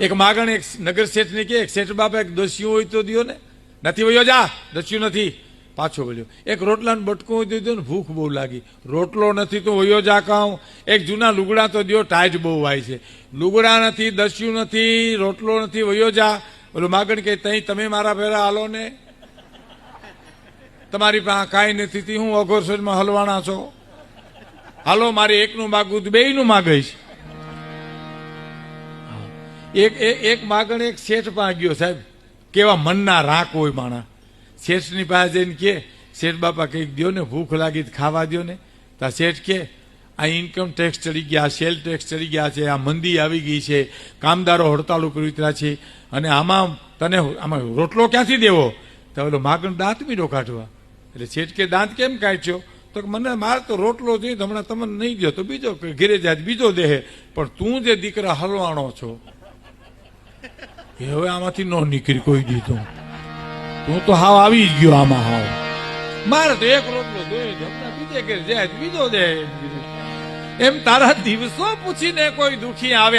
એક માગણ, એક નગર શેઠને કે, એક શેઠ બાપા, એક દસ્યું હોય તો દ્યો ને. નથી વયો જા, દસ્યું નથી. પાછો વળ્યો. એક રોટલાનું બટકું હોય તો દ્યો ને, ભૂખ બહુ લાગી. રોટલો નથી તો વયો જા કાઉ. એક જૂના લુગડા તો દ્યો, ટાઈટ બહુ વાય છે. લુગડા નથી, દસ્યું નથી, રોટલો નથી, વયો જા. ઓલું માગણ કે, તઈ તમે મારા ભેરા હાલો ને. તમારી પાસે કાંઈ નથી હું અઘોરસોજમાં હલવાના છો. હાલો, મારે એકનું માગવું તો બેયનું માગીશ. એક એક માગણ એક શેઠ માગ્યો ગયો, સાહેબ. કેવા મનના રાખ હોય માણા શેઠની પાસે જઈને કે, શેઠ બાપા, કંઈક દો ને, ભૂખ લાગી ખાવા દ્યો ને. તો શેઠ કે, આ ઇન્કમ ટેક્સ ચડી ગયા સેલ ટેક્સ ચડી ગયા છે, આ મંદી આવી ગઈ છે, કામદારો હડતાળ ઉપર ઉતર્યા છે, અને આમાં તને આમાં રોટલો ક્યાંથી દેવો? તો ઓલો માગણ દાંત મીડો કાઢવા. એટલે શેઠ કે, દાંત કેમ કાઢ્યો તો મને, મારે તો રોટલો જોઈએ, હમણાં તમને નહીં દો તો બીજો ઘેરે જાય, બીજો દેહે. પણ તું જે દીકરા હલવાણો છો એ હવે આમાંથી નો નીકળી કોઈ દીધું તું. તો હાવ આવી જ ગયો આમાં હાવ. મારે તો એક રોટલો છે બીજે ઘેર જાય બીજો દે એમ તારા દિવસો પૂછીને કોઈ દુખી આવે